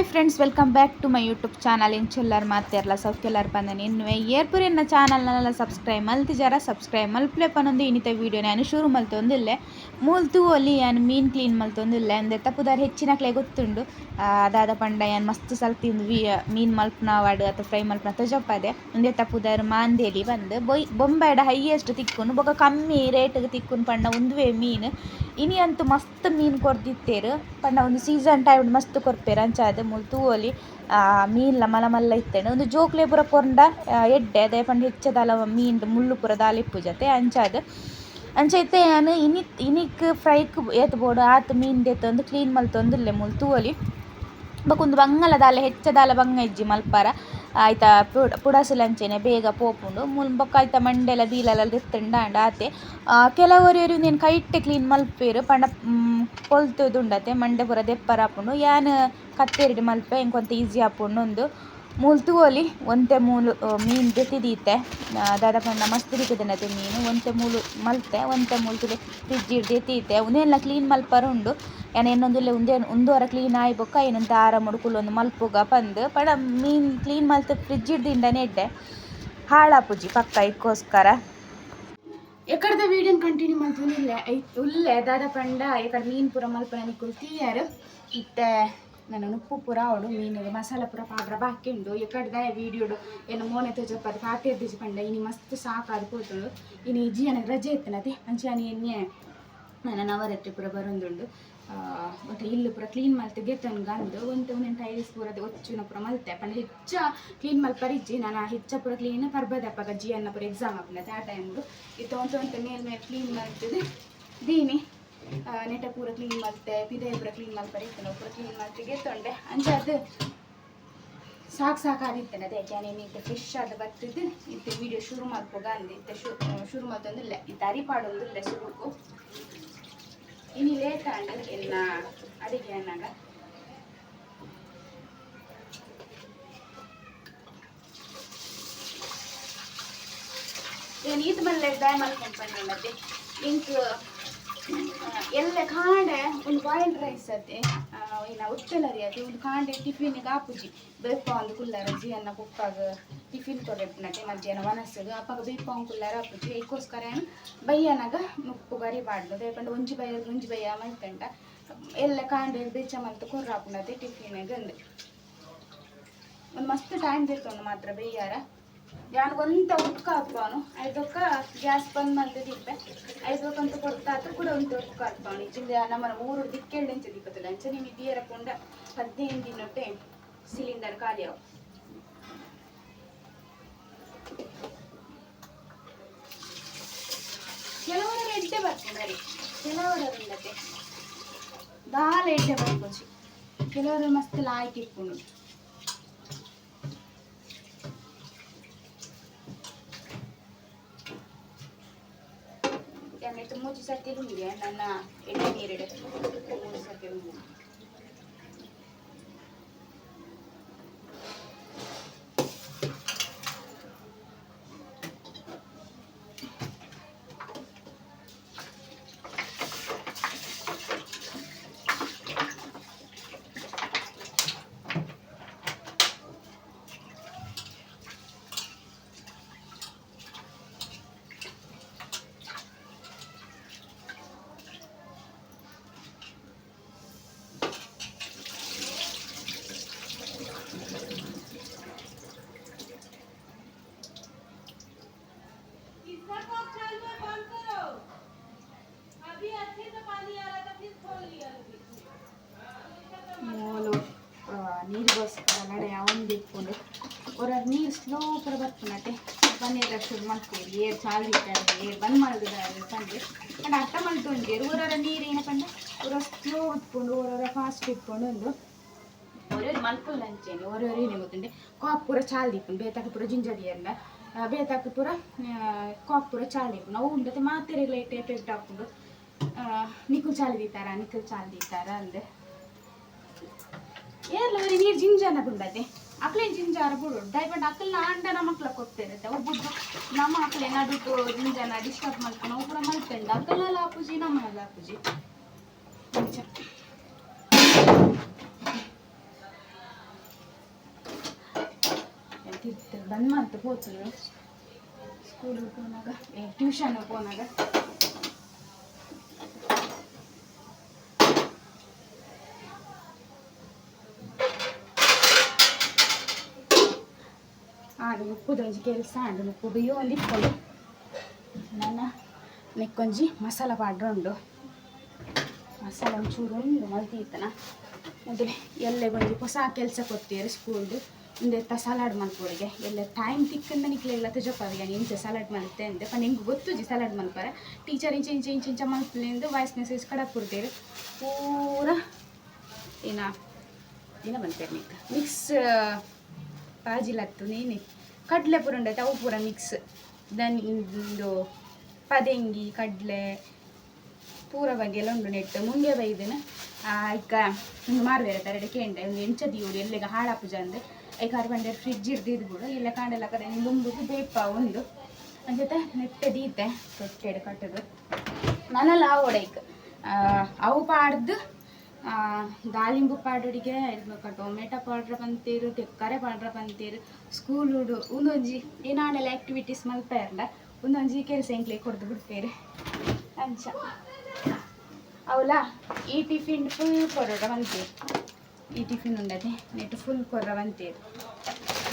Hi friends, welcome back to my YouTube channel. ಇಂಚೆಲ್ಲರ್ ಮಾತಾರಲ್ಲ ಸೌಖ್ಯಲ್ಲರ್ ಪಂದನೆ ಇನ್ನು ಏರ್ಪುರಿ ಎನ್ನ ಚಾನಲ್ನೆಲ್ಲ ಸಬ್ಸ್ಕ್ರೈಬ್ ಮಲ್ತಿಜಾರ ಸಬ್ಸ್ಕ್ರೈಬ್ ಮಲ್ಪ್ಲೆ ಪನ್ನೊಂದು ಇನ್ನಿತ ವೀಡಿಯೋ ನಾನು ಶುರು ಮಲ್ತೊಂದಿಲ್ಲೆ ಮೂಲ್ತು ಒಲಿ ಯಾನ್ ಮೀನ್ ಕ್ಲೀನ್ ಮಲ್ತೊಂದಿಲ್ಲೆ ಅಂದೆ ತಪ್ಪುದಾರ ಹೆಚ್ಚಿನ ಕ್ಲೇ ಗೊತ್ತುಂಡು. ಅದಾದ ಪಂಡ ಯಾನ್ ಮಸ್ತ್ ವಿ ಮೀನ್ ಮಲ್ಪನ ವಾಡು ಅಥವಾ ಫ್ರೈ ಮಲ್ಪನ ತಜಪ್ಪದೆ ಒಂದೇ ತಪ್ಪುದಾರ ಮಾಂದೇಲಿ ಬಂದು ಬೊಯ್ ಬೊಂಬೆಡ ಹೈಯೆಸ್ಟ್ ತಿಕ್ಕುನು ಬೊಕ ಕಮ್ಮಿ ರೇಟ್ಗೆ ತಿಕ್ಕುನು ಪಂಡ ಒಂದುವೇ ಮೀನ್. ಇನಿ ಅಂತೂ ಮಸ್ತ್ ಮೀನ್ ಕೊರ್ದಿತ್ತೇರು ಪಂಡ ಒಂದು ಸೀಸನ್ ಟೈಮ್ ಮಸ್ತ್ ಕೊರ್ಪೇರು ಅಂಚಾದ ಮೂಲು ತೂವೊಲಿ ಮೀನ್ಲ ಮಲ ಮಲ್ಲ ಇತ್ತೇನೆ. ಒಂದು ಜೋಕ್ಲೆ ಪೂರ ಆ, ಎಡ್ಡೆ. ಅದೇ ಪಂಡ ಹೆಚ್ಚದಲ ಮೀನ್ ಮುಳ್ಳು ಪೂರ ದಾಲಿಪ್ಪು ಜತೆ ಅಂಚಾದ. ಅಂಚ ಇತ್ತೆ ನಾನು ಇನಿ ಇನಿಕ್ ಫ್ರೈಕ್ ಏತ್ ಬೋಡು, ಆತ್ ಮೀನ್ ದೆತ್ತ ಒಂದು ಕ್ಲೀನ್ ಮಲ್ತೊಂದುಲ್ಲೆ ಮುಲ್ ತೂವೊಲಿ. ಬಕೊಂದು ಬಂಗಲ ದಾಲ, ಹೆಚ್ಚ ದಾಲ ಬಂಗ ಇಜ್ಜಿ ಮಲ್ಪಾರ. ಆಯ್ತ, ಪುಡ ಪುಡಸುಲಂಚೆನೆ ಬೇಗ ಪೋಪುಂಡು. ಮುಲ್ ಬೊಕ್ಕ ಐತ ಮಂಡೆಲ ದೀಲಲ ದೆತ್ತಂಡ ಆಂಡ ಆತೆ. ಕೆಲವೊರು ನೀನು ಕೈಟ್ಟೆ ಕ್ಲೀನ್ ಮಲ್ಪೇರು. ಪಂಡ ಕೊಲ್ತುದುಂಡತೆ, ಮಂಡೆ ಪೂರ ದೆಪ್ಪರ ಆಪುಂಡು ಯಾನ್ ಕತ್ತೇರಿಡು ಮಲ್ಪೆ ಎಂಕೊಂತ ಈಜಿ ಆಪುಂಡು ಒಂದು. ಮೂಲ್ ಅಲ್ಲಿ ಒಂತೆ ಮೂಲು ಮೀನು ದೆತ್ತಿದೀತೆ ದಾದ ಪಂಡ ಮಸ್ತ್ ದಿಕ್ಕದನತೆ ಮೀನು. ಒಂತೆ ಮೂಲು ಮಲ್ತೆ, ಒಂತೆ ಮೂಲು ತುಲೆ ಫ್ರಿಜ್ ಇಡ್ದು ಎತ್ತೀತೆ ಕ್ಲೀನ್ ಮಲ್ಪರ ಉಂಡು. ಯಾನ್ ಇನ್ನೊಂದುಲ್ಲೆ ಉಂದೆ ಉಂದುವರ ಕ್ಲೀನ್ ಆಯಿ ಬೊಕ್ಕ ಏನಂತ ಆರ ಮುಡುಕುಲು ಒಂದು ಮಲ್ಪುಗ ಪಂದ್. ಪಡ ಮೀನ್ ಕ್ಲೀನ್ ಮಲ್ತ್ ಫ್ರಿಜ್ ಇಡ್ದಿಂಡನೆ ಹಾಳಾ ಹಾಳಾಪುಜಿ ಪಕ್ಕ ಇಕ್ಕೋಸ್ಕರ ಎಕಡ್ದ ವೀಡಿಯೋ ಕಂಟಿನ್ಯೂ ಮಾಡ್ತೀನಿ ಇಲ್ಲೇ ಉಲ್ಲೆ ದಾದ ಪಂಡ ಎಕಡೆ ಮೀನ್ ಪೂರ ಮಲ್ಪನ ನಿಕ್ಕುಲ್ ತೀಯರು. ಇತ್ತೆ ನಾನು ಉಪ್ಪು ಪೂರ ಅವಡು ಮೀನಿಗೆ ಮಸಾಲ ಪೂರ ಪಾಡ್ರ ಬಾಕಿಂಡು ಎಕಡ್ದ ವೀಡಿಯೋಡು ಏನು ಮೋನೆ ತೋಜಪ್ಪದ ಪಾಟಿ ಎದ್ದು ಪಂಡ. ಇನಿ ಮಸ್ತ್ ಸಾಕಾದು ಕೂತುಂಡು ಇನಿ ಈ ಜೀವನ ರಜೆ ಇತ್ತನದೆ ಅಂಚಾನಿ ಎಣ್ಣೆ, ನನ್ನ ನವರಾತ್ರಿ ಪೂರ ಬರೊಂದುಂಡು. ಮತ್ತೆ ಇಲ್ಲು ಪೂರ ಕ್ಲೀನ್ ಮಲ್ತೆ ಗೆತ್ತನ್ ಗಂದು ಒಂದು ಒಂದೇ ಟೈಲ್ಸ್ ಪೂರದ ಒಚ್ಚುನ ಪೂರ ಮಲ್ತೆ. ಪಂಡ ಹೆಚ್ಚ ಕ್ಲೀನ್ ಮಲ್ಪರಿಜ್ಜಿ ನಾನು ಹೆಚ್ಚ ಪೂರ ಕ್ಲೀನ್ ಪರ್ಬದಪ್ಪ ಜಿ ಅನ್ನ ಪುರ ಎಕ್ಸಾಮ್ ಆಪನತೆ ಆ ಟೈಮ್ಡು ಇತ್ತು ಒಂದು ಒಂದು ಮೇಲ್ ಕ್ಲೀನ್ ಮಾಡ್ತಿದ್ದೆ ದೀನಿ. ನೆಟ ಪೂರ ಕ್ಲೀನ್ ಮಾಡ್ತೆ, ಪಿದೆ ಪೂರ ಕ್ಲೀನ್ ಮಾಡ್ತಾರೆ ಇತ್ತು ಪೂರ ಕ್ಲೀನ್ ಮಾಡ್ತಿ ಗೆತ್ತೊಂಡೆ ಅಂಚೆ ಅದು ಸಾಕು ಸಾಕಾದಿತ್ತೇನೆ ಅದೇ ಯಾಕೆ ಇತ್ತೆ ಫ್ರೆಶ್ ಆದ ಬರ್ತಿದ್ದು ಇತ್ತೆ ವಿಡಿಯೋ ಶುರು ಮಾಡ್ಬೋಗ ಅಂದೆ ಇತ್ತೆ ಶು ಶುರು ಮಾಡ್ತೊಂದಿಲ್ಲ ಇತ್ತೆ ಅರಿಪಾಡೊಂದಿಲ್ಲ ಶುರುಕು ಇನಿ ಲೇಟ್ ಆಂಡ್ ಎಲ್ಲ ಅಡಿಗೆ ಅನ್ನಾಗ. ಏನು ಇದು ಮಲ್ಲೆ ಡ್ರೈ ಮಾಡ್ಕೊಂಡು ಬಂದೆ ಇಂಕ್ ಎಲ್ಲ ಕಾಂಡೆ, ಒಂದು ಬಾಯ್ಲ್ಡ್ ರೈಸ್ ಅದೇ ಇಲ್ಲ ಉಚ್ಚಲರಿ ಅದು, ಒಂದು ಕಾಂಡೆ ಟಿಫಿನ್ಗೆ ಆಪುಜಿ ಬೇಪ ಒಂದು ಕುಲ್ಲರ ಜಿ ಅನ್ನ ಕುಕ್ಕಾಗ ಟಿಫಿನ್ ತೊಡೆಪ್ನತೆ ಮಧ್ಯಾಹ್ನ ಮನಸ್ಸಿಗೆ ಅಪ್ಪಾಗ ಬೇಪ ಒಂದು ಕುಲ್ಲರ ಆಪುಜಿ ಇದಕ್ಕೋಸ್ಕರ ಏನು? ಬೈಯನಾಗ ಮುಪ್ಪು ಗರಿ ಮಾಡ್ಬೋದು ಯಾಕಂದ್ರೆ ಒಂಜಿ ಬಯ್ಯ ಒಂಜಿ ಬಯ್ಯ ಮಾಡ್ಕಂಡ ಎಲ್ಲ ಕಾಂಡೆ ಬೇಚ ಮಂತ ಕೊರ್ರ ಆಪುನತೆ ಟಿಫಿನ್ಗೆ ಅಂದು. ಒಂದು ಮಸ್ತ್ ಟೈಮ್ ಬೇಕು ಮಾತ್ರ ಬೇಯಾರ. ಯಾನ್ ಒಂತ ಉಟ್ಕ ಹಾಕ್ಬಾನು. ಐದಕ್ಕ ಗ್ಯಾಸ್ ಬಂದ್ ಮಾಡ್ದೆ ದಿಪ್ಪೆ ಐದಕ್ಕಂತ ಕೊಡ್ತಾತು ಕೂಡ ಒಂದು ಉಟ್ಕ ಹಾಕ್ಬಾನು. ಇಚ್ಚಿಂದ ನಮ್ಮ ಮೂರು ದಿಕ್ಕೆಳ್ಳಿ ಇಂಚ ದಿಕ್ಕತ್ತಿಲ್ಲ ಅಂಚ ನೀವು ಇದಿಯರ ಕೊಂಡ ಹದಿನೈದು ದಿನೊಟ್ಟೆ ಸಿಲಿಂಡರ್ ಖಾಲಿ ಅವು. ಕೆಲವರ ಎಡ್ಡೆ ಬರ್ತಾರೆ ಕೆಲವರ ಇಲ್ಲದೆ ದಾಲ ಎಡ್ಡೆ ಬರ್ಬೋದು ಕೆಲವರು ಮಸ್ತ್ ಲಾಯ್ಕ್ ಯಾಕಂದ್ರೆ ಸರ್ತಿ ನನ್ನ ಎಣ್ಣೆ ನೀರಿಡೆ ಮೂರು ಸರ್ತಿ ಹುಂಗೆ ಮೂಲು ನೀರಿಗೋಸ್ಕರ ನಡೆ ಅವನ್ ಬಿಟ್ಕೊಂಡು ಅವರ ನೀರು ಸ್ಲೋ ಪರ ಬರ್ತಾನತೆ ಬನ್ನಿ ಶುರು ಮಾಡ್ತೀವಿ ಏರ್ ಚಾಲು ಇದ್ದಾರೆ ಏರ್ ಬಂದ್ ಮಾಡಿದ್ರೆ ತಂದ್ರೆ ಅಂಡ್ ಅರ್ಥ ಮಾಡ್ಕೊಂಡು ಊರವರ ನೀರು ಏನಪ್ಪಂದ್ರೆ ಅವರ ಸ್ಲೋ ಇಟ್ಕೊಂಡು ಅವರವರ ಫಾಸ್ಟ್ ಇಟ್ಕೊಂಡು ಒಂದು ಓರೋರು ಮಲ್ಪಲ್ ಅಂಚೇನೆ ಓರೋರು ಏನೇ ಗೊತ್ತುಂಡೆ ಕಾಕ್ ಪೂರ ಚಾಲ್ ದೀಪುಂಡು ಬೇತಾಕ ಪೂರ ಜಿಂಜದಿ ಎಲ್ಲ ಬೇತಾಕ ಪೂರ ಕಾಕ್ ಪೂರ ಚಾಲ್ ದೀಪು ನಾವು ಉಂಡತೆ ಮಾತೆರೆ ಲೈಟ್ ಎಫೆಕ್ಟ್ ಹಾಕೊಂಡು ನಿಖಲ್ ಚಾಲ್ ದೀತಾರ ನಿಖಲ್ ಚಾಲ್ ದೀತಾರ ಅಂದೆ. ಏರ್ಲವರಿ ನೀರು ಜಿಂಜಾನ ಗುಂಡದೆ ಅಕ್ಲೆ ಜಿಂಜಾರ ಬುಡು. ಡೈಬಟ್ ಅಕ್ಕಲ್ ಆಂಡ ನಮ್ಮ ಅಕ್ಲ ಕೊತ್ತಿರುತ್ತೆ ಒಬ್ಬೊಬ್ಬ ನಮ್ಮ ಅಕ್ಲೆ ನಡುಟ್ಟು ಜಿಂಜಾನ ಡಿಸ್ಟರ್ಬ್ ಮಾಡ್ಕೊಂಡು ಒಬ್ಬರ ಮಲ್ಕೊಂಡು ಅಕ್ಕಲ್ನಲ್ಲ ಹಾಪುಜಿ ನಮ್ಮನೆಲ್ಲ ಹಾಪುಜಿ ಬಂದ್ ಮಾಡ್ತು ಹೋಚಲು ಸ್ಕೂಲಿಗೆ ಹೋನಾಗ ಟ್ಯೂಷನ್ ಹೋನಾಗ ಆಡು ಉಪ್ಪುದೊಂಜಿ ಕೆಲಸ ಆಂಡು ಉಪ್ಪು ಬೇಯೋ ಒಂದು ಇಟ್ಕೊಂಡು ನನ್ನ ನೆಕ್ಕೊಂಜಿ ಮಸಾಲ ಪಾಡ್ರ ಉಂಡು. ಮಸಾಲ ಒಂಚೂರು ಉಂಡು ಮಲ್ತಿತ್ತನ ಮೊದಲು ಎಲ್ಲೆ ಬಂದು ಹೊಸ ಕೆಲಸ ಕೊಡ್ತೀರಿ ಸ್ಕೂಲ್ದು ಇಂದೆತ್ತ ಸಲಾಡ್ ಮಲ್ಪೋರಿಗೆ. ಎಲ್ಲ ಟೈಮ್ ತಿಕ್ಕಂದ ನಿಕ್ಲೆಲ್ಲ ತುಜಪ್ಪಾವಿಗೆ ಇಂಚೆ ಸಲಾಡ್ ಮಲ್ತೆ ಅಂದೆ. ನಿಂಗೆ ಗೊತ್ತುಜಿ ಸಲಾಡ್ ಮಲ್ಪಾರೆ? ಟೀಚರ್ ಇಂಚೆ ಇಂಚೆ ಇಂಚೆ ಇಂಚೆ ಮಲ್ಪಲಿಂದು ವಾಯ್ಸ್ ಮೆಸೇಜ್ ಕಡಕ್ ಕೊಡ್ತೀರಿ ಪೂರ ಏನ ಏನ ಬಂತೇರಿ ನಿಕ್ಕ ಮಿಕ್ಸ್ ಬಾಜಿಲತ್ತು ನೀನು. ಕಡಲೆ ಪೂರ ಉಂಡೈತೆ ಅವು ಪೂರ ಮಿಕ್ಸ್ ದನ್ ಇದು ಪದಂಗಿ, ಕಡಲೆ, ಪೂರ ಬಗೆಲ್ಲ ಉಂಡು ನೆಟ್ಟು. ಮುಂಗೆ ಬೈದನ ಈಗ ಒಂದು ಮಾರ್ಬೇರೆ ತರಡೆ ಕೇಂಡೆ ಒಂದು ಎಂಚ ದೀವ್ರು ಎಲ್ಲಿಗ ಹಾಳಾಪುಜ ಅಂದೆ. ಐಕ ಆರು ಬಂಡೆ ಫ್ರಿಡ್ಜ್ ಇರ್ದಿದ್ದು ಕೂಡ ಇಲ್ಲ ಕಾಂಡೆಲ್ಲ ಕಡೆ ಲುಂಬುದು ಬೇಪ ಒಂದು. ಅಂಜತೆ ನೆಟ್ಟ ದೀತೆ, ತೊಟ್ಟೆಡು ಕಟ್ಟದು. ನನ್ನೆಲ್ಲ ಆ, ಅವು ಪಾಡ್ದು ದಾಲಿಂಬು ಪಾಡುಡಿಗೆ ಟೊಮೆಟೊ ಪೌಡ್ರ್ ಬಂತೀರು, ತೆಕ್ಕರೆ ಪೌಡ್ರ್ ಬಂತೀರು. ಸ್ಕೂಲ್ ಹುಡು ಒಂದೊಂಜಿ ಏನಾನೆಲ್ಲ ಆ್ಯಕ್ಟಿವಿಟೀಸ್ ಮಲ್ಪ ಇರಲ್ಲ ಒಂದೊಂಜಿ ಕೆಲಸ ಎಂಕ್ಲೆ ಕೊಡ್ದು ಬಿಡ್ತೇವೆ ಅಂಚ. ಅವಲ, ಈ ಟಿಫಿನ್ ಫುಲ್ ಕೊರೋಡ ಬಂತೇರು ಈ ಟಿಫಿನ್ ಉಂಡದೆ ನೆಟ್ಟು ಫುಲ್ ಕೊರ್ರ ಬಂತೇರು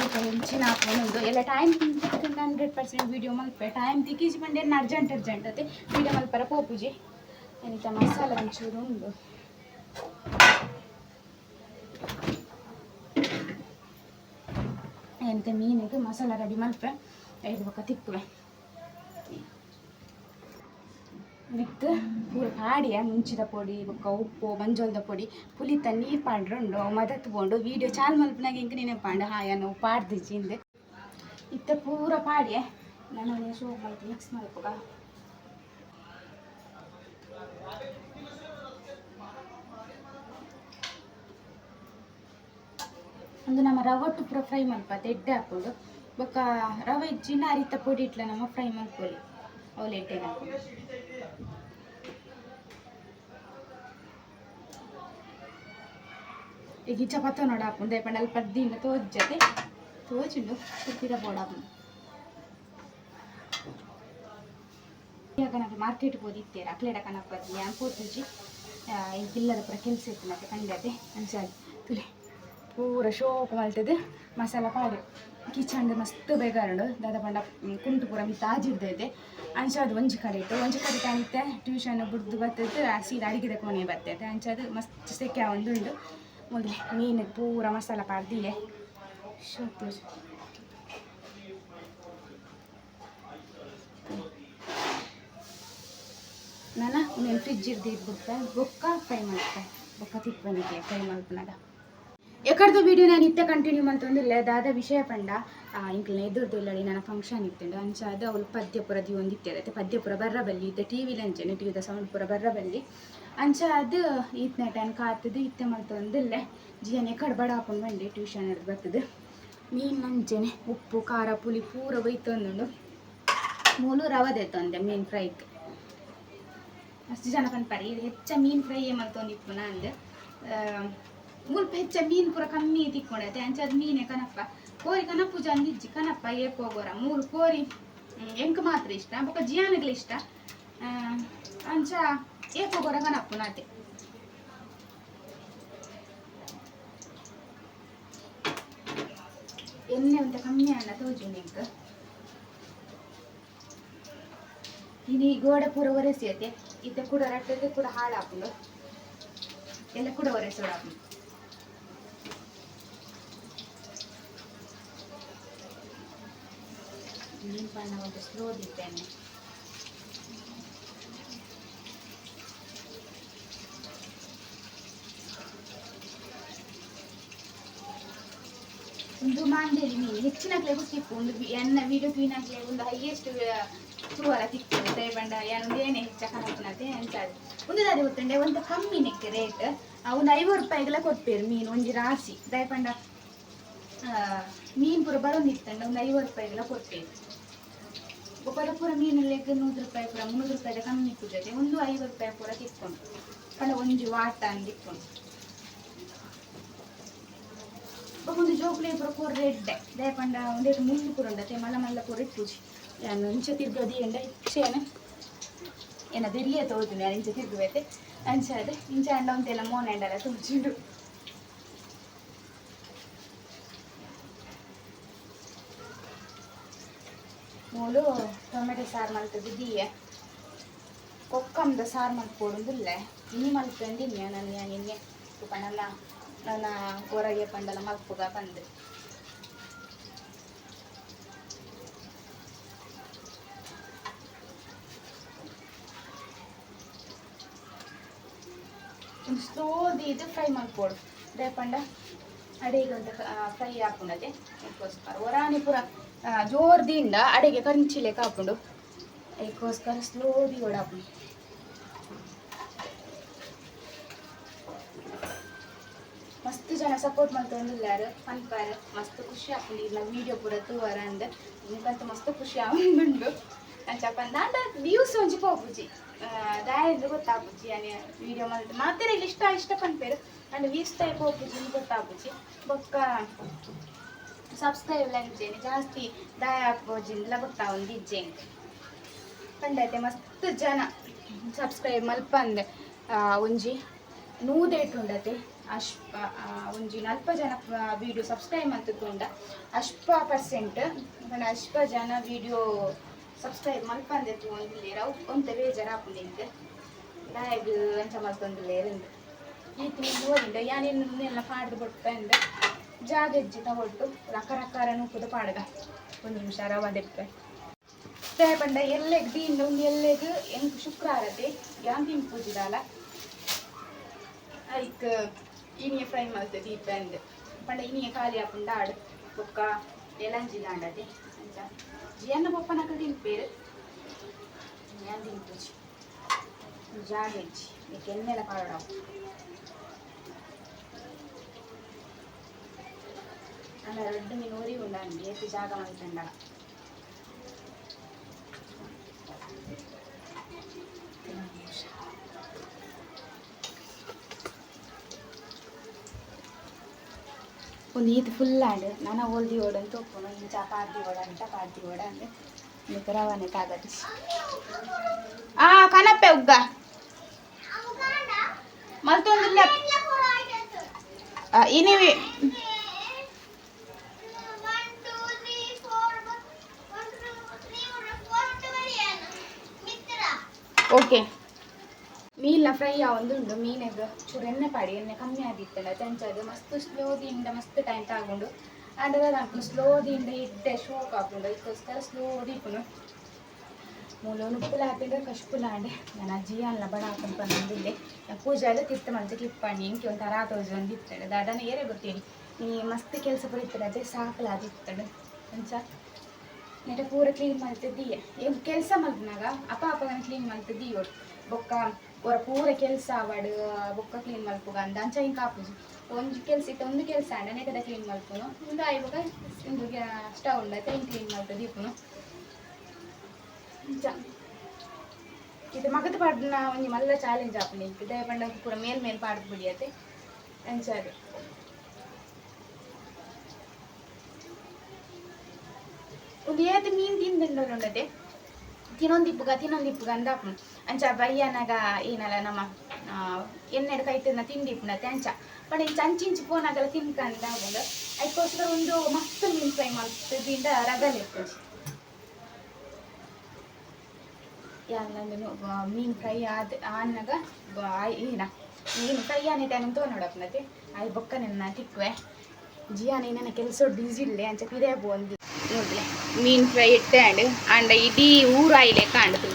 ಈಗ ಹೆಂಚಿನ ಹಾಕೊಂಡು ಎಲ್ಲ ಟೈಮ್ ಹಂಡ್ರೆಡ್ ಪರ್ಸೆಂಟ್ ವೀಡಿಯೋ ಮಲ್ಪೆ. ಟೈಮ್ ತಿಕ್ಕಿಸಿ ಬಂಡೆ ಅರ್ಜೆಂಟ್ ಅರ್ಜೆಂಟ್ ಅತ್ತೆ ವೀಡಿಯೋ ಮಲ್ಪರ, ಪೋಪುಜಿ. ಎಂತ ಮಸಾಲ ಒಂಚೂರು ಉಂಡು. ಎಂತ ಮೀನಿಗೆ ಮಸಾಲ ರೆಡಿ ಮಲ್ಪೆ ಐದು ಪಕ್ಕ ತಿಕ್ಕುವೆ. ವಿತ್ ಪೂರ ಪಾಡಿಯ ಮುಂಚಿದ ಪೊಡಿ, ಬೊಕ್ಕ ಉಪ್ಪು, ಮಂಜೋಲ್ದ ಪೊಡಿ, ಪುಲಿತ ನೀರು ಪಾಂಡ್ರುಂಡು ಮದತ್ ಬೋಂಡು ವೀಡಿಯೋ ಚಾಲ್ ಮಲ್ಪನಾಗ ಹಿಂಗೆ ನೆನೆ ಪಾಂಡ. ಹಾಯ ನಾವು ಪಾಡ್ದಿಜ್ಜಿ ಹಿಂದೆ ಇತ್ತ ಪೂರ ಪಾಡಿಯೆ. ನಾನು ಶೋ ಮಲ್ತು ಮಿಕ್ಸ್ ಮಲ್ಪುಗ ಒಂದು ನಮ್ಮ ರವಟ್ಟು ಪೂರ ಫ್ರೈ ಮಲ್ಪ ಎಡ್ಡೆ ಹಾಕೊಂಡು ಬೊಕ್ಕ ರವೆ ಇಜ್ಜಿನ ಅರಿತ ಪೊಡಿ ಇಟ್ಲ ನಮ್ಮ ಫ್ರೈ ಮಲ್ಕೊಳ್ಳಿ ಅವಳು ಎಡ್ಡೆ ಹಾಕೊಂಡು ಈಗ ಈ ಚಪಾತ ನೋಡ ಹಾಕೊಂಡು ದಯಪಂಡ ಅಲ್ಲಿ ಪದ್ದಿನ ತೋಜ್ಜತೆ ತೋಚಿಂಡು ಕುರ್ತಿದ ಬೋಡ ಹಾಕೊಂಡು ಈಗ ನನಗೆ ಮಾರ್ಕೆಟ್ ಹೋದಿತ್ತೇರ ಅಕ್ಲೇಡ ಕನಪತಿ ಯಾನ್ ಪೋತುಜಿ ಈ ಬಿಲ್ಲದ ಪೂರ ಕೆಲಸ ಇತ್ತು, ಮತ್ತೆ ಕಂಡತೆ ಅನ್ಸಾಗಿ ತುಲೆ. ಪೂರ ಶೋಕ ಮಲ್ತದೆ ಮಸಾಲ ಪಾಡೆ. ಕಿಚನ್ ಮಸ್ತ್ ಬೇಕಾರಡು ದಾದ ಪಂಡ ಕುಂಟು ಪೂರ ಮಿತ್ತ ಅಂಚಾದ ಒಂಜಿ ಕಡೆ ಇತ್ತು. ಒಂಜಿ ಕಡೆ ಕಾಣಿತ್ತೆ ಟ್ಯೂಷನ್ ಬುಡ್ದು ಬರ್ತೈತೆ ಸೀದ ಅಡಿಗೆದ ಕೋಣೆ ಬರ್ತೈತೆ. ಅಂಚಾದ ಮಸ್ತ್ ಸೆಕೆ ಒಂದು ಉಂಡು. ಮೊದಲೇ ಮೀನು ಪೂರ ಮಸಾಲ ಪಾಡ್ದಿಲೆ ಶೋಕು ನಾನು నేను ಫ್ರಿಜ್ ಇರ್ದು ಇದ್ಬಿಡ್ತೆ ಬೊಕ್ಕ ಫ್ರೈ ಮಾಡ್ತೆ. ಬೊಕ್ಕ ತಿಪ್ಪನಿಗೆ ಫ್ರೈ ಮಾಡ್ಪನಾಗ ಎಕಡ್ದು ವಿಡಿಯೋ ನಾನು ಇತ್ತೆ ಕಂಟಿನ್ಯೂ ಮಂತೊಂದಿಲ್ಲ ದಾದ ವಿಷಯ ಪಂಡ. ಇಂಕ್ಲಿನ ಎದುರ್ದು ಇಲ್ಲಡಿ ನನ್ನ ಫಂಕ್ಷನ್ ಇತ್ತುಂಡು. ಅಂಚಾದ ಅವಳು ಪದ್ಯಪುರದಿ ಪುರ ದಿ ಒಂದಿತ್ತೆ ಪದ್ಯ ಪುರ ಬರ್ರ ಬಲ್ಲಿ ಇದ್ದ ಟಿ ವಿಲಿ ಅಂಚೆ ಟಿವಿದ ಸೌಂಡ್ ಪುರ ಬರ್ರ ಬಲ್ಲಿ ಅಂಚ ಅದು ಈತ್ನ ಟೈಮ್ ಕಾತದು ಇತ್ತೆ ಮಾಡ್ತಂದಿಲ್ಲೇ ಜೀನ್ ಎಕಡ್ ಬಡ ಹಾಕೊಂಡು ಬಂದೆ ಟ್ಯೂಷನ್ ಹಿಡ್ದು ಬರ್ತದೆ. ಮೀನು ಅಂಚೆನೆ ಉಪ್ಪು, ಖಾರ, ಪುಲಿ ಪೂರ ಒಯ್ತೊಂದುಂಡು ಮೂಲು ರವದೆ ತಂದೆ ಮೀನು ಫ್ರೈಗೆ ಅಷ್ಟು ಜನ ಕನ್ಪಾರಿ ಇದು ಹೆಚ್ಚ ಮೀನು ಫ್ರೈ ಮಲ್ತೊಂದಿಪ್ಪು ನಂದು ಮುಲ್ಪ ಹೆಚ್ಚ ಮೀನು ಪೂರ ಕಮ್ಮಿ ತಿಕ್ಕೊಂಡೈತೆ ಅಂಚದ ಮೀನೆ ಕನಪ್ಪ ಕೋರಿ ಕನಪು ಜನ ಇಜ್ಜಿ ಕನಪ್ಪ ಏಕೋಗೋರ ಮೂರು ಕೋರಿ ಹ್ಮ್, ಎಂಕ್ ಮಾತ್ರ ಇಷ್ಟ ಬೊಕ್ಕ ಜಿಯಾನಿಗ್ಲ ಇಷ್ಟ ಆ, ಅಂಚ ಏಕೋಗೋರ ಕನಪ್ಪು ನಾತೆ ಎಣ್ಣೆ ಅಂತ ಕಮ್ಮಿ ಅಣ್ಣ ತೋಜು ನಿಂಗೆ ಇನಿ ಗೋಡೆ ಪೂರ ಒರೆಸಿಯತೆ ಇತ್ತೆ ಕೂಡ ರಟ್ಟಕ್ಕೆ ಕೂಡ ಹಾಳು ಹಾಕೊಂಡು ಎಲ್ಲ ಕೂಡ ಒರೆಸೋಡು ಮೀನು ಬಣ್ಣ ಒಂದು ಸ್ಲೋ ದಿಪ್ಪೆಣ್ಣೆ ಒಂದು ಮಾಂಡೇರಿ ಮೀನು ಹೆಚ್ಚಿನಾಗ್ಲೇ ಗೊತ್ತಿಪ್ಪು ಒಂದು ಎನ್ನ ವಿಡಿಯೋ ಕ್ಲೀನಾಗ್ಲೇ ಒಂದು ಹೈಯೆಸ್ಟ್ ತುರುವಲ ತಿಕ್ಕು ತೈಬಂಡ ಬಂಡ ಯಾನೊಂದು ಏನೇ ಹೆಚ್ಚ ಕನಪನತೆ ಅಂತ ಒಂದು ದಾರಿ ಗೊತ್ತಂಡೆ ಒಂದು ಕಮ್ಮಿ ನೆಕ್ಕೆ ರೇಟ್ ಒಂದು ಐವತ್ತು ರೂಪಾಯಿಗೆಲ್ಲ ಕೊಡ್ಪೇರು ಮೀನು ಒಂಜಿ ರಾಸಿ ದಯಪಂಡ ಮೀನು ಪೂರ ಬರೋಂದಿತ್ತಂಡ ಒಂದು ಐವತ್ತು ರೂಪಾಯಿಗೆಲ್ಲ ಕೊಡ್ಪೇರು ಒಬ್ಬರ ಪೂರ ಮೀನು ಲೆಕ್ಕ ನೂರು ರೂಪಾಯಿ ಪೂರ ಮುನ್ನೂರು ರೂಪಾಯಿದ ಕಮ್ಮಿ ಕುದ್ದತೆ ಒಂದು ಐವತ್ತು ರೂಪಾಯಿ ಪೂರ ತಿಕ್ಕೊಂಡು ಪಂಡ ಒಂಜಿ ವಾಟ ಅಂದಿಕ್ಕೊಂಡು ಒಂದು ಜೋಕ್ಲೆ ಪೂರ ಕೊರ್ರೆ ಇಡ್ಡೆ ದೇಪಂಡ ಒಂದೇಟು ಮುಳ್ಳು ಪೂರ ಉಂಡತೆ ಮಲ್ಲ ಮಲ್ಲ ಪೂರ ಇಪ್ಪುಜಿ ನಾನು ಇಂಚ ತಿರ್ಗದಿ ಎಂಡ ಇಚ್ಚೇನ ಏನ ಬೆರಿಯ ತೋದು ನಾನು ಇಂಚ ತಿರ್ಗುವೈತೆ ಅಂಚಾದೆ ಇಂಚ ಅಂಡ ಒಂತೆಲ್ಲ ಮೋನ ಎಂಡಲ್ಲ ತೋಚಿಂಡು ಮೂಲು ಟೊಮೆಟೊ ಸಾರು ಮಲ್ತದ್ದು ದೀಯ. ಕೊಕ್ಕಂದ ಸಾರು ಮಲ್ಪೋಡುದಿಲ್ಲ ಇನ್ನಿ ಮಲ್ಪಂದಿನ್ಯ ನಾನು ನಾನು ನಿನ್ನೆ. ಪಂಡಲ್ಲ ನನ್ನ ಹೊರಗೆ ಪಂಡಲ ಮಲ್ಪುಗ ಬಂದೆ. ಸ್ಲೋದಿ ಇದು ಫ್ರೈ ಮಾಡ್ಕೊಡು. ರೇಪಂಡ ಅಡಿಗೆ ಅಂತ ಫ್ರೈ ಹಾಕೊಂಡದೆ ಅದಕ್ಕೋಸ್ಕರ. ಆ, ಜೋರ್ದಿಂದ ಅಡಿಗೆ ಕಂಚಿಲೆ ಕಾಪುಂಡು ಅದಕ್ಕೋಸ್ಕರ ಸ್ಲೋದಿ ಓಡಾಪುಂಡು ಮಸ್ತ್ ಜನ ಸಪೋರ್ಟ್ ಮಾಡ್ಕೊಂಡಿಲ್ಲಾರು ಅನ್ಪಾರ ಮಸ್ತ್ ಖುಷಿ ಆಗ್ತದೆ ಈಗ ವಿಡಿಯೋ ಪೂರ ತೂವರ ಅಂದ. ನಿಮಗಂತೂ ಮಸ್ತ್ ಖುಷಿ ಆಗುಂಡು ಚಪ್ಪಂದ ದಾಂಡ ವ್ಯೂಸ್ ಒಂಜಿ ಪೋಪುಜಿ ದಾಯಂದು ಗೊತ್ತಾಪುಜಿ ಅನಿ ವಿಡಿಯೋ ಮಾಡಿದ್ರೆ ಮಾತ್ರ ಇಷ್ಟ ಇಷ್ಟ ಪನ್ಪೇರು ಅಂಡ್ ವ್ಯೂಸ್ ತಾಯಿ ಪೋಪುಜಿ ಗೊತ್ತಾಪುಜಿ ಬೊಕ್ಕ ಸಬ್ಸ್ಕ್ರೈಬ್ ಲಂಚೇನೆ ಜಾಸ್ತಿ ದಾಯ ಗೊತ್ತಾ ಒಂದು ಇಜ್ಜೆಂಗೆ ಕಂಡೈತೆ ಮಸ್ತ್ ಜನ. ಸಬ್ಸ್ಕ್ರೈಬ್ ಮಲ್ಪಂದೆ ಒಂಜಿ ನೂದೇಟುಂಡತೆ ಆ, ಒಂಜಿ ನಲ್ಪ ಜನ ವಿಡಿಯೋ ಸಬ್ಸ್ಕ್ರೈಬ್ ಮಂತುಕೊಂಡ ಅಶ್ಪ ಪರ್ಸೆಂಟ್ ಅಶ್ಪ ಜನ ವೀಡಿಯೋ ಸಬ್ಸ್ಕ್ರೈಬ್ ಮಲ್ಪಂದೆ ಅವು ಒಂತ ಬೇಜಾರು ಹಾಕೊಂಡಿದ್ದೆ ದಾಯಗ್ ಅಂಚ ಮಲ್ತೊಂದಿಲ್ಲೇರಿಂದ ಈ ತಿಂಗಳು ಎಲ್ಲ ಯಾನೇನೆಲ್ಲ ಪಾಡ್ದು ಬಿಟ್ಪಂದ ಜಾಗ ಹೆಜ್ಜೆ ತಗೊಟ್ಟು ರಕ ರಕಾರನು ಕುದ ಪಾಡ್ಗ. ಒಂದು ನಿಮಿಷ ರವಾದಕ್ಕೆ ಸೇ ಬಂಡ ಎಲ್ಲೆಗ್ ದೀನ್ ಒಂದು ಎಲ್ಲೆಗ್ ಎಂಕ್ ಶುಕ್ರಾರತೆ ಯಾನ್ ಪೂಜಿದಾಲ ಐಕ್ ಇನಿಯ ಫ್ರೈ ಮಾಡ್ತದೆ ದೀಪ ಅಂದ್. ಪಂಡ ಇನಿಯ ಖಾಲಿ ಹಾಕೊಂಡ ಆಡು. ಬೊಕ್ಕ ಎಲಂಜಿ ದಾಂಡದೆ ಅಂತ ಜಿಯನ್ನ ಬೊಪ್ಪನ ತಿಂಪೇರು ಪೇರು? ತಿಂಗ್ ಪೂಜಿ? ಜಾಗ ಹೆಜ್ಜಿ ಎಣ್ಣೆಲ್ಲ ಪಾಡಾವು ಅಲ್ಲ ರೊಡ್ಡು ಮೀನೂರಿ ಉಂಡಾನು ಏಸಿ ಜಾಗ ಮಲ್ತಂಡ ಒಂದು ಇದು ಫುಲ್ ಆಡು ನಾನು ಓಲ್ದಿ ಓಡು ಅಂತ ಒಪ್ಪನು ಇಂಚ ಪಾರ್ದಿ ಓಡ ಅಂತ ಪಾರ್ದಿ ಓಡ ಅಂದರೆ ನಿಮಗೆ ರವಾನೆ ಕಾಗದ ಆ ಕನಪೆ ಉಗ್ಗ ಮಲ್ತೊಂದಿಲ್ಲ ಇನಿವೆ ಓಕೆ ಮೀನ ಫ್ರೈ ಒಂದುಂಡು ಮೀನಿಗೆ ಚೂರು ಎಣ್ಣೆ ಪಾಡಿ, ಎಣ್ಣೆ ಕಮ್ಮಿ ಆಗಿತ್ತಲ್ಲ ತೆಂಚದು ಮಸ್ತ್ ಸ್ಲೋದಿಂದ ಮಸ್ತ್ ಟೈಮ್ ತಗೊಂಡು ಅಂಡ್ ನಾನು ಸ್ಲೋದಿಂದ ಇಡ್ಡೆ ಶೋಕ್ ಹಾಕೊಂಡು ಅದಕ್ಕೋಸ್ಕರ ಸ್ಲೋ ಇಪ್ಪನು ಮೂಲ ಉಪ್ಪುಲ ಹಾಕಿದ್ರೆ ಕಷ್ಟುಲ ಆಂಡೆ ನಾನು ಅಜ್ಜಿ ಅಲ್ಲ ಬಡ ಹಾಕೊಂಡು ಬಂದಿದ್ದೆ ಪೂಜೆ ಎಲ್ಲ ತಿರ್ತ ಮಂತ ಕ್ಲಿಪ್ಪಣ್ಣಿ ಇಂಕೆ ಒಂಥರ ತೋಜು ಒಂದು ಇತ್ತಡೆ ದಾದಾನ ಏರೇ ಬರ್ತೀನಿ ನೀ ಮಸ್ತ್ ಕೆಲಸ ಬರೀತಾರೆ ಅದೇ ಸಾಕಲ ಅದಿತ್ತಡೆ ಅಂಚ? ನೆಟ ಪೂರ ಕ್ಲೀನ್ ಮಾಡ್ತಿದ್ದೀಯ ಈಗ ಕೆಲಸ ಮಲ್ಪನಾಗ ಅಪ್ಪ ಅಪ್ಪಗನ ಕ್ಲೀನ್ ಮಾಡ್ತಿದ್ದೀಯ ಒಟ್ಟು ಬೊಕ್ಕ ಒರ ಪೂರ ಕೆಲಸ ಆವಾಡು ಬೊಕ್ಕ ಕ್ಲೀನ್ ಮಲ್ಪುಗ ಅಂದ ಅಂಚ ಹಿಂಗೆ ಕಾಪುಜಿ ಒಂದು ಕೆಲಸ ಇತ್ತು ಒಂದು ಕೆಲಸ ಅಂಡ ನೆಗದ ಕ್ಲೀನ್ ಮಲ್ಪುನು ಒಂದು ಆಯ್ವಾಗ ಒಂದು ಸ್ಟವ್ ಉಂಡೈತೆ ಹಿಂಗೆ ಕ್ಲೀನ್ ಮಾಡ್ತದೆ ದೀಪನು ಅಂಚ ಇದು ಮಗದ ಪಾಡ್ನ ಒಂಜಿ ಮಲ್ಲ ಚಾಲೆಂಜ್ ಆಪುಂಡು ಇಂಕ್ ದಯ ಪಂಡ ಪೂರ ಮೇಲ್ ಮೇಲ್ ಪಾಡ್ದು ಬಿಡಿಯತೆ ಅಂಚ ಒಂದು ಏತ್ ಮೀನ್ ಉಂಡದೆ. ತಿನ್ನೊಂದಿಪ್ಪುಗ ತಿನ್ನೊಂದಿಪ್ಪುಗ ಅಂದಾಪುನು ಅಂಚ ಬಯ್ಯನಾಗ ಏನಲ್ಲ ನಮ್ಮ ಎಣ್ಣೆಡ್ ಕೈತನ ತಿಂದಿಪ್ಪುನತೆ ಅಂಚ. ಪಂಡ ಇಂಚ ಅಂಚಿಂಚಿ ಪೋನಾಗಲ್ಲ ತಿನ್ಕಂದ ಅದಕ್ಕೋಸ್ಕರ ಒಂದು ಮಸ್ತ್ ಮೀನ್ ಫ್ರೈ ಮಾಡ್ತಿದ್ದಿಂದ ರಗಲ್ ಇರ್ತದೆ. ಯಾನಂದು ಮೀನ್ ಫ್ರೈ ಆದ, ಆನಾಗ ಏನ, ಮೀನು ಫ್ರೈ ಆನಿದೆ ಅಂತ ತೋನೋಡಪ್ನತೆ ಆಯ್, ಬೊಕ್ಕ ನನ್ನ ತಿಕ್ವೆ ಜಿಯಾನಿ, ನನ್ನ ಕೆಲಸ ಬಿಸಿ ಇಲ್ಲೇ ಅಂಚ ಪಿರೇ ಒಂದು ನೋಡ್ಲಿ ಮೀನ್ ಫ್ರೈ ಇಟ್ಟಾಂಡ್ ಆ್ಯಂಡ್ ಇಡೀ ಊರಾಯಿಲೆ ಕಾಣ್ತು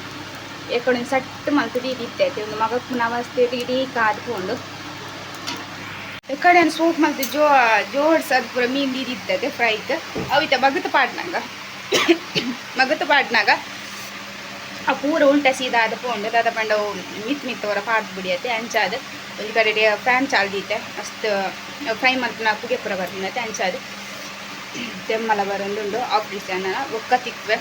ಎಕಡೆ ಸಟ್ ಮಲ್ತದಿ ಇದಿತ್ತೈತೆ ಒಂದು ಮಗ ನಮಸ್ತೆ ಇಡೀ ಕಾದ್ಕೊಂಡು ಎಕಡೆ ಸೂಪ್ ಮಲ್ತು ಜೋ ಜೋಡ್ಸದ್ ಪೂರ ಮೀನ್ ಇದಿತ್ತೈತೆ ಫ್ರೈದ್ ಅವಿತ ಮಗತ ಪಾಡ್ನಾಗ ಮಗತ ಪಾಡ್ನಾಗ ಆ ಪೂರ ಉಲ್ಟ ಸೀದಾ ಪೋಂಡು. ದಾದ ಪಂಡ ಮಿತ್ ಮಿತ್ ಅವರ ಪಾಡ್ದು ಬಿಡಿಯತ್ತೆ ಅಂಚಾದ. ಒಂದು ಕಡೆ ಫ್ಯಾನ್ ಚಾಲ್ದಿತ್ತೆ ಅಷ್ಟು ಫ್ರೈ ಮಲ್ಪನ ಪುಗೆ ಪೂರ ಬರ್ತಿನತ್ತೆ ಅಂಚಾದ. ടെമ്മള പറയുന്നുണ്ട് ഓപ്പറേഷൻ ആണ് ഒക്കെ തിക്ക്